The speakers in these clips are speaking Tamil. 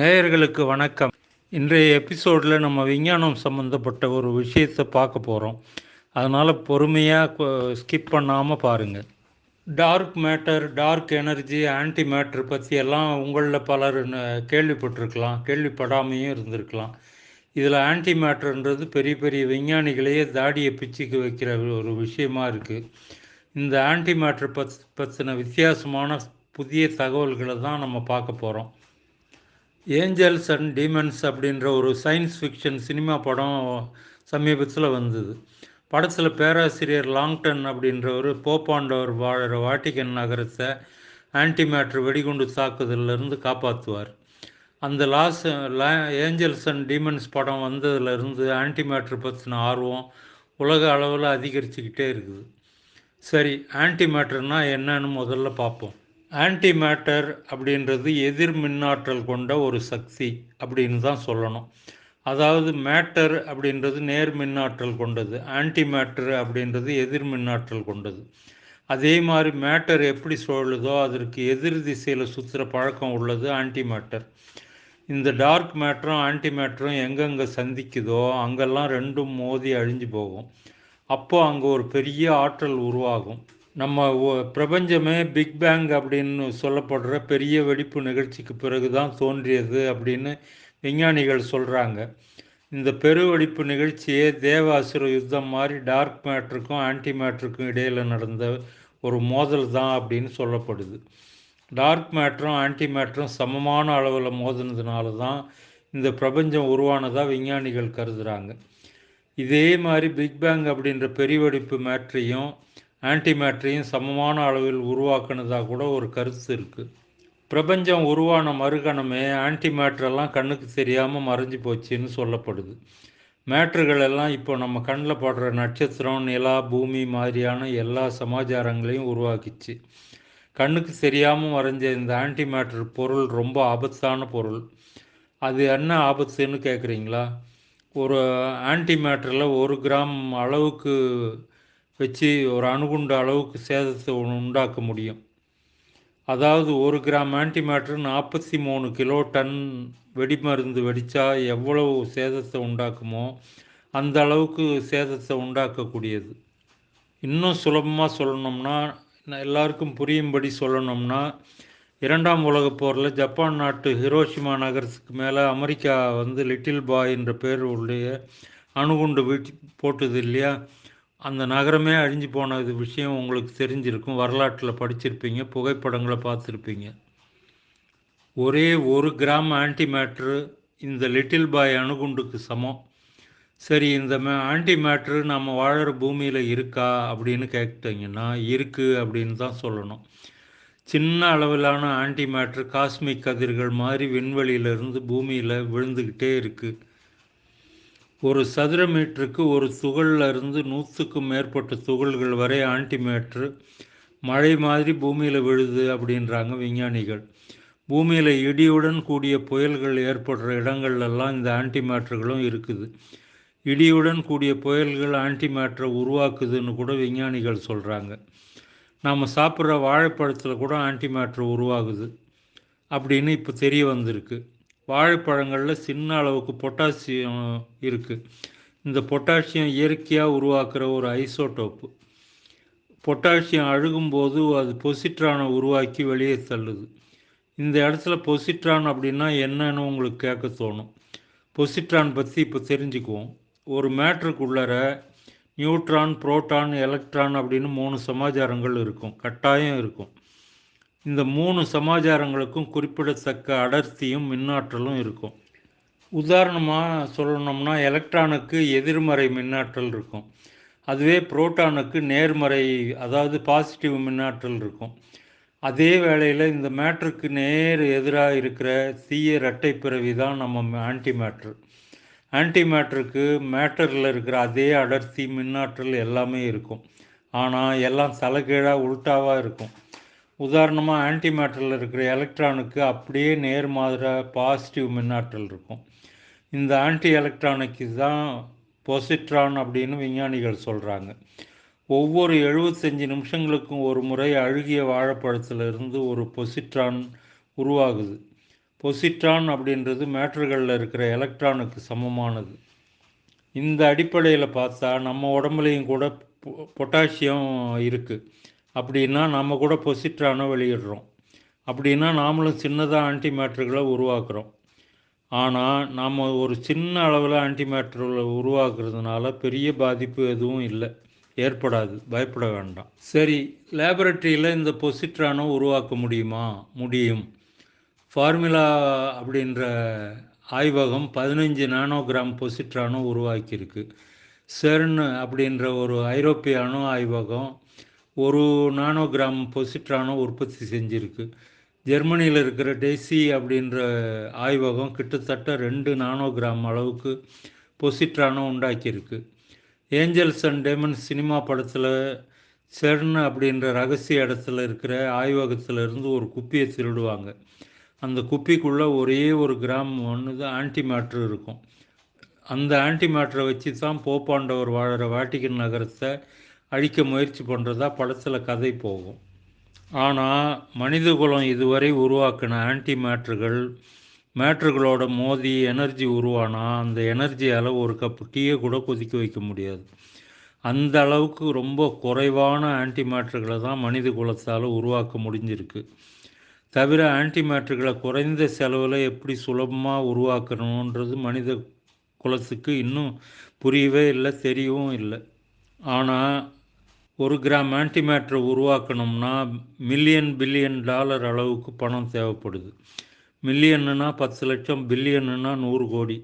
நேயர்களுக்கு வணக்கம். இன்றைய எபிசோடில் நம்ம விஞ்ஞானம் சம்மந்தப்பட்ட ஒரு விஷயத்தை பார்க்க போகிறோம் அதனால் பொறுமையாக ஸ்கிப் பண்ணாமல் பாருங்கள் dark matter dark energy antimatter பற்றி எல்லாம் உங்களில் பலர் கேள்விப்பட்டிருக்கலாம் கேள்விப்படாமையும் இருந்திருக்கலாம். இதில் ஆன்டி மேட்டர்ன்றது பெரிய பெரிய விஞ்ஞானிகளையே தாடியை பிச்சுக்கு வைக்கிற ஒரு விஷயமா இருக்குது இந்த ஆன்டி மேட்டர் பத் பற்றின வித்தியாசமான புதிய தகவல்களை தான் நம்ம பார்க்க போகிறோம் ஏஞ்சல்ஸ் அண்ட் டீமன்ஸ் அப்படின்ற ஒரு சயின்ஸ் ஃபிக்ஷன் சினிமா படம் சமீபத்தில் வந்தது. படத்தில் பேராசிரியர் லாங்டன் அப்படின்றவர் போப்பாண்டவர் வாழற வாட்டிகன் நகரத்தை ஆன்டி மேட்ரு வெடிகுண்டு தாக்குதலிருந்து காப்பாற்றுவார் அந்த லாஸ் ஏஞ்சல்ஸ் அண்ட் டீமன்ஸ் படம் வந்ததுலேருந்து ஆன்டி மேட்ரு பற்றின ஆர்வம் உலக அளவில் அதிகரிச்சுக்கிட்டே இருக்குது. சரி ஆன்டி மேட்டர்னா என்னன்னு முதல்ல பார்ப்போம். ஆன்டி மேட்டர் அப்படின்றது எதிர் மின்னாற்றல் கொண்ட ஒரு சக்தி அப்படின்னு தான் சொல்லணும். அதாவது மேட்டர் அப்படின்றது நேர் மின்னாற்றல் கொண்டது. ஆன்டி மேட்டர் அப்படின்றது எதிர் மின்னாற்றல் கொண்டது. அதே மாதிரி மேட்டர் எப்படி சொல்லுதோ அதற்கு எதிர் திசையில் சுற்றுற பழக்கம் உள்ளது ஆன்டி மேட்டர் இந்த டார்க் மேட்டரும் ஆன்டி மேட்டரும் எங்கெங்கே சந்திக்குதோ அங்கெல்லாம் ரெண்டும் மோதி அழிஞ்சு போகும். அப்போது அங்கே ஒரு பெரிய ஆற்றல் உருவாகும். நம்ம பிரபஞ்சமே பிக் பேங் அப்படின்னு சொல்லப்படுற பெரிய வெடிப்பு நிகழ்ச்சிக்கு பிறகு தான் தோன்றியது அப்படின்னு விஞ்ஞானிகள் சொல்கிறாங்க இந்த பெருவெடிப்பு நிகழ்ச்சியே தேவாசுர யுத்தம் மாதிரி டார்க் மேட்ருக்கும் ஆன்டி மேட்ருக்கும் இடையில் நடந்த ஒரு மோதல் தான் அப்படின்னு சொல்லப்படுது. டார்க் மேட்ரும் ஆன்டி மேட்டரும் சமமான அளவில் மோதினதுனால தான் இந்த பிரபஞ்சம் உருவானதாக விஞ்ஞானிகள் கருதுகிறாங்க இதே மாதிரி பிக் பேங் அப்படின்ற பெருவெடிப்பு மேட்ரையும் ஆன்டிமேட்டரியும் சமமான அளவில் உருவாக்குனதாக கூட ஒரு கருத்து இருக்குது பிரபஞ்சம் உருவான மறுகணமே ஆன்டிமேட்ரெல்லாம் கண்ணுக்கு தெரியாமல் மறைஞ்சு போச்சுன்னு சொல்லப்படுது. மேட்ருகள் எல்லாம் இப்போ நம்ம கண்ணில் படுற நட்சத்திரம் நிலா பூமி மாதிரியான எல்லா சமாச்சாரங்களையும் உருவாக்கிச்சு. கண்ணுக்கு தெரியாமல் மறைஞ்ச இந்த ஆன்டிமேட்டர் பொருள் ரொம்ப ஆபத்தான பொருள். அது என்ன ஆபத்துன்னு கேட்குறீங்களா ஒரு ஆன்டிமேட்டரில் ஒரு கிராம் அளவுக்கு வச்சு ஒரு அணுகுண்டு அளவுக்கு சேதத்தை ஒன்று உண்டாக்க முடியும். அதாவது ஒரு கிராம் ஆன்டிமேட்டர் நாற்பத்தி மூணு கிலோ டன் வெடிமருந்து வெடித்தா எவ்வளவு சேதத்தை உண்டாக்குமோ அந்த அளவுக்கு சேதத்தை உண்டாக்கக்கூடியது. இன்னும் சுலபமாக சொல்லணும்னா எல்லாருக்கும் புரியும்படி சொல்லணும்னா இரண்டாம் உலகப் போரில் ஜப்பான் நாட்டு ஹிரோஷிமா நகரத்துக்கு மேலே அமெரிக்கா வந்து லிட்டில் பாய் என்ற பேர் உடைய அணுகுண்டு வீழ்ச்சி போட்டது இல்லையா? அந்த நகரமே அழிஞ்சு போனது விஷயம் உங்களுக்கு தெரிஞ்சிருக்கும். வரலாற்றில் படிச்சிருப்பீங்க புகைப்படங்களை பார்த்துருப்பீங்க. ஒரே ஒரு கிராம் ஆன்டி மேட்ரு இந்த லிட்டில் பாய் அணுகுண்டுக்கு சமம். சரி இந்த மே ஆன்டி மேட்ரு நம்ம வாழற பூமியில் இருக்கா அப்படின்னு கேட்டீங்கன்னா இருக்குது அப்படின்னு தான் சொல்லணும். சின்ன அளவிலான ஆன்டி மேட்ரு காஸ்மிக் கதிர்கள் மாதிரி விண்வெளியிலிருந்து பூமியில் விழுந்துக்கிட்டே இருக்குது ஒரு சதுர மீட்டருக்கு ஒரு துகளில் இருந்து நூற்றுக்கும் மேற்பட்ட துகள்கள் வரை ஆன்டிமேட்ரு மழை மாதிரி பூமியில் விழுது அப்படின்றாங்க விஞ்ஞானிகள். பூமியில் இடியுடன் கூடிய புயல்கள் ஏற்படுற இடங்கள்லாம் இந்த ஆன்டிமேட்டர்களும் இருக்குது. இடியுடன் கூடிய புயல்கள் ஆன்டிமேட்டரை உருவாக்குதுன்னு கூட விஞ்ஞானிகள் சொல்கிறாங்க நாம் சாப்பிட்ற வாழைப்பழத்தில் கூட ஆன்டிமேட்ரு உருவாகுது அப்படின்னு இப்போ தெரிய வந்திருக்கு. வாழைப்பழங்களில் சின்ன அளவுக்கு பொட்டாசியம் இருக்குது இந்த பொட்டாசியம் இயற்கையாக உருவாக்குற ஒரு ஐசோடோப்பு. பொட்டாசியம் அழுகும்போது அது பொசிட்ரானை உருவாக்கி வெளியே தள்ளுது. இந்த இடத்துல பொசிட்ரான் அப்படின்னா என்னன்னு உங்களுக்கு கேட்க தோணும். பொசிட்ரான் பற்றி இப்போ தெரிஞ்சுக்குவோம். ஒரு மேட்ருக்குள்ளர நியூட்ரான் புரோட்டான் எலக்ட்ரான் அப்படின்னு மூணு சமாச்சாரங்கள் இருக்கும். கட்டாயம் இருக்கும். இந்த மூணு சமாச்சாரங்களுக்கும் குறிப்பிடத்தக்க அடர்த்தியும் மின்னாற்றலும் இருக்கும். உதாரணமாக சொல்லணும்னா எலக்ட்ரானுக்கு எதிர்மறை மின்னாற்றல் இருக்கும். அதுவே புரோட்டானுக்கு நேர்மறை அதாவது பாசிட்டிவ் மின்னாற்றல் இருக்கும். அதே வேளையில் இந்த மேட்ருக்கு நேர் எதிராக இருக்கிற தீய இரட்டை பிறவி தான் நம்ம ஆன்டி மேட்ரு ஆன்டி மேட்ருக்கு மேட்டரில் இருக்கிற அதே அடர்த்தி மின்னாற்றல் எல்லாமே இருக்கும். ஆனால் எல்லாம் தலைகீழாக உள்டாவாக இருக்கும். உதாரணமாக ஆன்டி மேட்டரில் இருக்கிற எலக்ட்ரானுக்கு அப்படியே நேர்மாதிராக பாசிட்டிவ் மின்னாற்றல் இருக்கும். இந்த ஆன்டி எலக்ட்ரானுக்கு தான் பொசிட்ரான் அப்படின்னு விஞ்ஞானிகள் சொல்கிறாங்க ஒவ்வொரு எழுபத்தஞ்சு நிமிஷங்களுக்கும் ஒரு முறை அழுகிய வாழைப்பழத்திலிருந்து ஒரு பொசிட்ரான் உருவாகுது. பொசிட்ரான் அப்படின்றது மேட்டர்களில் இருக்கிற எலக்ட்ரானுக்கு சமமானது. இந்த அடிப்படையில் பார்த்தா நம்ம உடம்புலையும் கூட பொ- பொட்டாசியம் இருக்குது அப்படின்னா நம்ம கூட பொசிட்ரானை வெளியிடுறோம். அப்படின்னா நாமளும் சின்னதாக ஆன்டி மேட்டர்களை உருவாக்குறோம். ஆனால் நாம் ஒரு சின்ன அளவில் ஆன்டி உருவாக்குறதுனால பெரிய பாதிப்பு எதுவும் இல்லை. ஏற்படாது. பயப்பட வேண்டாம். சரி லேபரட்டரியில் இந்த பொசிட்ரானை உருவாக்க முடியுமா? முடியும். ஃபார்முலா அப்படின்ற ஆய்வகம் பதினஞ்சு நானோகிராம் பொசிட்ரானும் உருவாக்கியிருக்கு. செர்னு அப்படின்ற ஒரு ஐரோப்பிய அணு ஆய்வகம் ஒரு நானோகிராம் பொசிட்ரானோ உற்பத்தி செஞ்சுருக்கு. ஜெர்மனியில் இருக்கிற டெய்சி அப்படின்ற ஆய்வகம் கிட்டத்தட்ட ரெண்டு நானோகிராம் அளவுக்கு பொசிட்ரானோ உண்டாக்கியிருக்கு. ஏஞ்சல்ஸ் அண்ட் டேமன் சினிமா படத்தில் செர்ன் அப்படின்ற ரகசிய இடத்துல இருக்கிற ஆய்வகத்தில் இருந்து ஒரு குப்பியை திருடுவாங்க. அந்த குப்பிக்குள்ளே ஒரே ஒரு கிராம் ஒன்று தான் ஆன்டி மேட்ரு இருக்கும். அந்த ஆன்டி மேட்ரை வச்சு தான் போப்பாண்டவர் வாழ்கிற வாட்டிகன் நகரத்தை அழிக்க முயற்சி பண்ணுறதா படத்தில் கதை போகும். ஆனால் மனித குலம் இதுவரை உருவாக்கின ஆன்டி மேட்ருகள் மேட்ருகளோட மோதி எனர்ஜி உருவானா அந்த எனர்ஜியால் ஒரு கப் டீயை கூட கொதிக்க வைக்க முடியாது. அந்த அளவுக்கு ரொம்ப குறைவான ஆன்டி மேட்ருகளை தான் மனித குலத்தால் உருவாக்க முடிஞ்சிருக்கு. தவிர ஆன்டி மேட்ருகளை குறைந்த செலவில் எப்படி சுலபமாக உருவாக்கணுன்றது மனித குலத்துக்கு இன்னும் புரியவே இல்லை தெரியவும் இல்லை. ஆனால் ஒரு கிராம் ஆன்டிமேட்ரை உருவாக்கணும்னா மில்லியன் பில்லியன் டாலர் அளவுக்கு பணம் தேவைப்படுது. மில்லியனுன்னா பத்து லட்சம் பில்லியனுன்னா நூறு கோடி.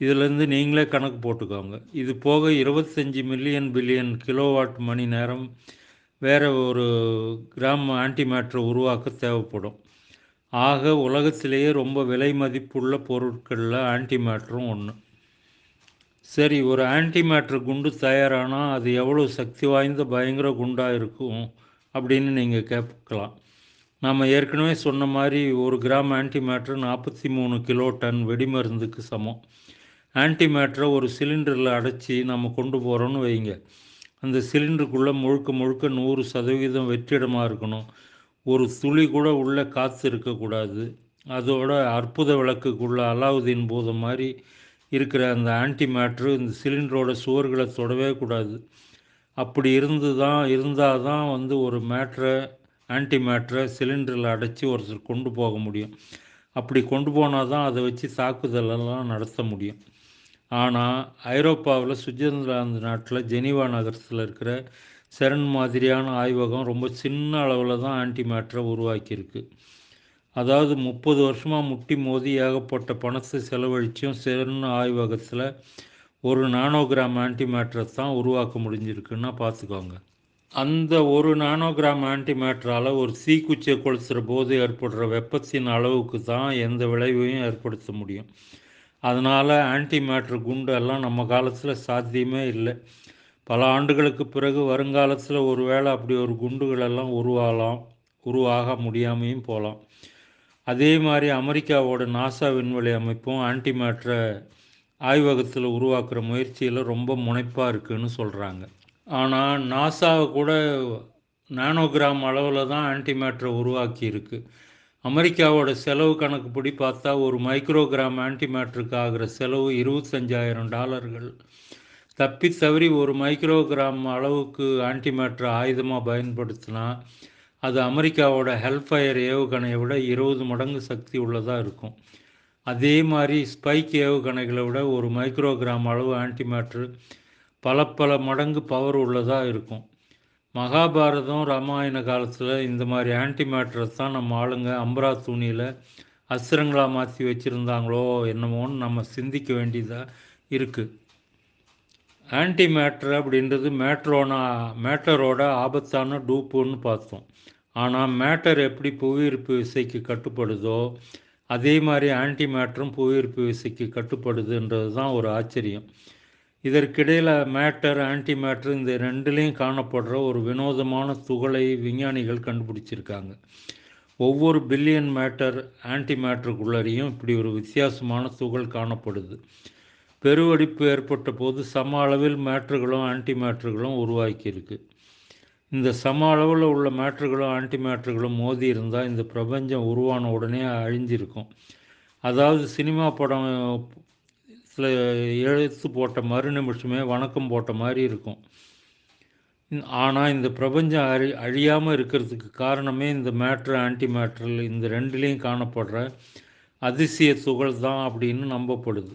இதிலேருந்து நீங்களே கணக்கு போட்டுக்கோங்க. இது போக இருபத்தஞ்சி மில்லியன் பில்லியன் கிலோவாட் மணி நேரம் வேறு ஒரு கிராம் ஆன்டிமேட்ரை உருவாக்க தேவைப்படும். ஆக உலகத்திலேயே ரொம்ப விலை மதிப்புள்ள பொருட்களில் ஆன்டிமேட்ரும் ஒன்று சரி ஒரு ஆன்டிமேட்ரு குண்டு தயாரானால் அது எவ்வளோ சக்தி வாய்ந்த பயங்கர குண்டாக இருக்கும் அப்படின்னு நீங்கள் கேட்கலாம். நாம் ஏற்கனவே சொன்ன மாதிரி ஒரு கிராம் ஆன்டிமேட்ரு நாற்பத்தி மூணு கிலோ டன் வெடிமருந்துக்கு சமம். ஆன்டிமேட்டரை ஒரு சிலிண்டரில் அடைச்சி நம்ம கொண்டு போகிறோன்னு வைங்க. அந்த சிலிண்டருக்குள்ளே முழுக்க முழுக்க நூறு சதவீதம் வெற்றிடமாக இருக்கணும். ஒரு துளி கூட உள்ளே காற்று இருக்கக்கூடாது. அதோட அற்புத விளக்குக்குள்ள அலாவுதீன் போத மாதிரி இருக்கிற அந்த ஆன்டி மேட்ரு இந்த சிலிண்டரோட சுவர்களை தொடவே கூடாது. அப்படி இருந்து தான் இருந்தால் தான் வந்து ஒரு மேட்ரை ஆன்டி மேட்ரை சிலிண்டரில் அடைச்சி ஒருத்தர் கொண்டு போக முடியும். அப்படி கொண்டு போனால் தான் அதை வச்சு தாக்குதலெல்லாம் நடத்த முடியும். ஆனால் ஐரோப்பாவில் சுவிட்சர்லாந்து நாட்டில் ஜெனீவா நகரத்தில் இருக்கிற செரன் மாதிரியான ஆய்வகம் ரொம்ப சின்ன அளவில் தான் ஆன்டி மேட்ரை உருவாக்கியிருக்கு. அதாவது முப்பது வருஷமாக முட்டி மோதி ஏகப்பட்ட பணத்தை செலவழிச்சும் செரன் ஆய்வகத்தில் ஒரு நானோகிராம் ஆன்டி மேட்ரை தான் உருவாக்க முடிஞ்சிருக்குன்னா பார்த்துக்கோங்க. அந்த ஒரு நானோகிராம் ஆன்டி மேட்ரால் ஒரு தீக்குச்சியை கொளுத்துகிற போது ஏற்படுற வெப்பத்தின் அளவுக்கு தான் எந்த விளைவையும் ஏற்படுத்த முடியும். அதனால் ஆன்டி மேட்ரு குண்டு எல்லாம் நம்ம காலத்தில் சாத்தியமே இல்லை. பல ஆண்டுகளுக்கு பிறகு வருங்காலத்தில் ஒருவேளை அப்படி ஒரு குண்டுகளெல்லாம் உருவாகலாம் உருவாக முடியாமையும் போகலாம். அதே மாதிரி அமெரிக்காவோட நாசா விண்வெளி அமைப்பும் ஆன்டிமேட்டரை ஆய்வகத்தில் உருவாக்குற முயற்சியில் ரொம்ப முனைப்பாக இருக்குன்னு சொல்கிறாங்க ஆனால் நாசாவை கூட நானோகிராம் அளவில் தான் ஆன்டி மேட்ரை உருவாக்கி இருக்குது அமெரிக்காவோட செலவு கணக்குப்படி பார்த்தா ஒரு மைக்ரோகிராம் ஆன்டி மேட்ருக்கு ஆகிற செலவு இருபத்தஞ்சாயிரம் டாலர்கள். தப்பி தவறி ஒரு மைக்ரோகிராம் அளவுக்கு ஆன்டி மேட்ரை ஆயுதமாக பயன்படுத்தினா அது அமெரிக்காவோட ஹெல்ஃபயர் ஏவுகணையை விட இருபது மடங்கு சக்தி உள்ளதாக இருக்கும். அதே மாதிரி ஸ்பைக் ஏவுகணைகளை விட ஒரு மைக்ரோகிராம் அளவு ஆன்டிமேட்ரு பல பல மடங்கு பவர் உள்ளதாக இருக்கும். மகாபாரதம் ராமாயண காலத்தில் இந்த மாதிரி ஆன்டிமேட்ரை தான் நம்ம ஆளுங்க அம்பரா துணியில் அஸ்திரங்களாக மாற்றி வச்சுருந்தாங்களோ என்னமோன்னு நம்ம சிந்திக்க வேண்டியதாக இருக்குது ஆன்டி மேட்ரு அப்படின்றது மேட்ரோனா மேட்டரோட ஆபத்தான டூப்புன்னு பார்த்தோம். ஆனால் மேட்டர் எப்படி புவியீர்ப்பு விசைக்கு கட்டுப்படுதோ அதே மாதிரி ஆன்டி மேட்டரும் புவியீர்ப்பு விசைக்கு கட்டுப்படுதுன்றது தான் ஒரு ஆச்சரியம். இதற்கிடையில் மேட்டர் ஆன்டி மேட்டர் இந்த ரெண்டுலேயும் காணப்படுற ஒரு வினோதமான துகளை விஞ்ஞானிகள் கண்டுபிடிச்சிருக்காங்க. ஒவ்வொரு பில்லியன் மேட்டர் ஆன்டி மேட்டருக்குள்ளரையும் இப்படி ஒரு வித்தியாசமான துகள் காணப்படுது. பெருவெடிப்பு ஏற்பட்ட போது சம அளவில் மேட்ருகளும் ஆன்டி மேட்ருகளும் உருவாக்கியிருக்கு. இந்த சம அளவில் உள்ள மேட்ருகளும் ஆன்டி மேட்ருகளும் மோதி இருந்தால் இந்த பிரபஞ்சம் உருவான உடனே அழிஞ்சிருக்கும். அதாவது சினிமா படம் சில எழுத்து போட்ட மறு நிமிஷமே வணக்கம் போட்ட மாதிரி இருக்கும். ஆனால் இந்த பிரபஞ்சம் அழி அழியாமல் இருக்கிறதுக்கு காரணமே இந்த மேட்ரு ஆன்டி மேட்ரல் இந்த ரெண்டுலேயும் காணப்படுற அதிசய துகள் தான் அப்படின்னு நம்பப்படுது.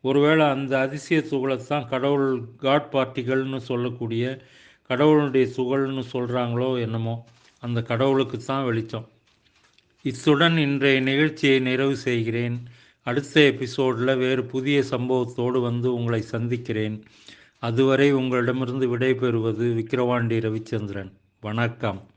ஒருவேளை அந்த அதிசய சுகலத்தான் தான் கடவுள் காட் பார்ட்டிகள்னு சொல்லக்கூடிய கடவுளுடைய சுகல்னு சொல்கிறாங்களோ என்னமோ அந்த கடவுளுக்கு தான் வெளிச்சம். இத்துடன் இன்றைய நிகழ்ச்சியை நிறைவு செய்கிறேன். அடுத்த எபிசோடில் வேறு புதிய சம்பவத்தோடு வந்து உங்களை சந்திக்கிறேன். அதுவரை உங்களிடமிருந்து விடைபெறுவது விக்கிரவாண்டி ரவிச்சந்திரன். வணக்கம்.